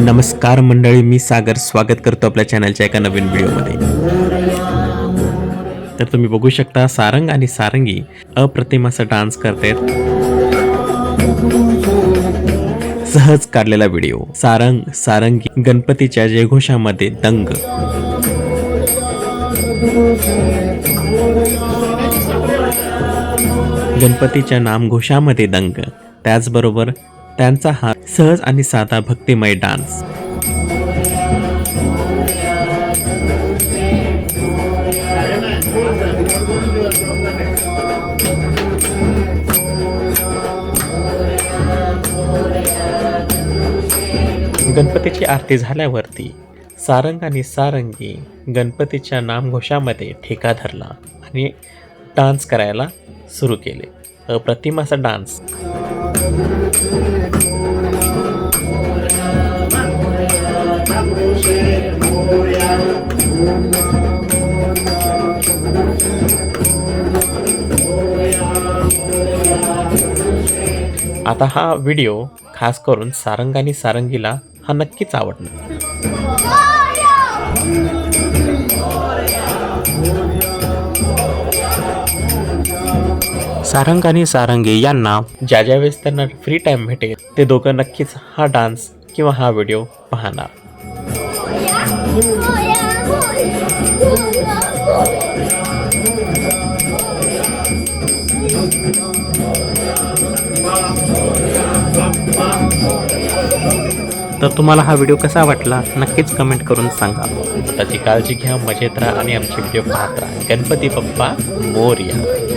नमस्कार मंडळी मी सागर. स्वागत करतो आपल्या चॅनलच्या एका नवीन व्हिडिओमध्ये तर तुम्ही बघू शकता सारंग आणि सारंगी अप्रतिम असा डान्स करतायत. सहज काढलेला व्हिडिओ सारंग सारंगी गणपतीच्या जयघोषामध्ये दंग. गणपतीच्या नामघोषामध्ये दंग. त्याचबरोबर त्यांचा हा सहज आणि साधा भक्तिमय डान्स. गणपतीची आरती झाल्यावरती सारंग आणि सारंगी गणपतीच्या नामघोषामध्ये ठेका धरला आणि डान्स करायला सुरू केले. अप्रतिम असा डान्स आता हा व्हिडिओ खास करून सारंग आणि सारंगीला हा नक्कीच आवडणार. सारंग आणि सारंगी यांना ज्या ज्या वेळेस त्यांना फ्री टाइम भेटेल ते दोघं नक्कीच हा डान्स किंवा हा व्हिडिओ पाहणार. तर तुम्हाला हा व्हिडिओ कसा वाटला नक्कीच कमेंट करून सांगा. त्याची काळजी घ्या मजेत राहा आणि आमचे व्हिडिओ पाहत राहा. गणपती बाप्पा मोर्या.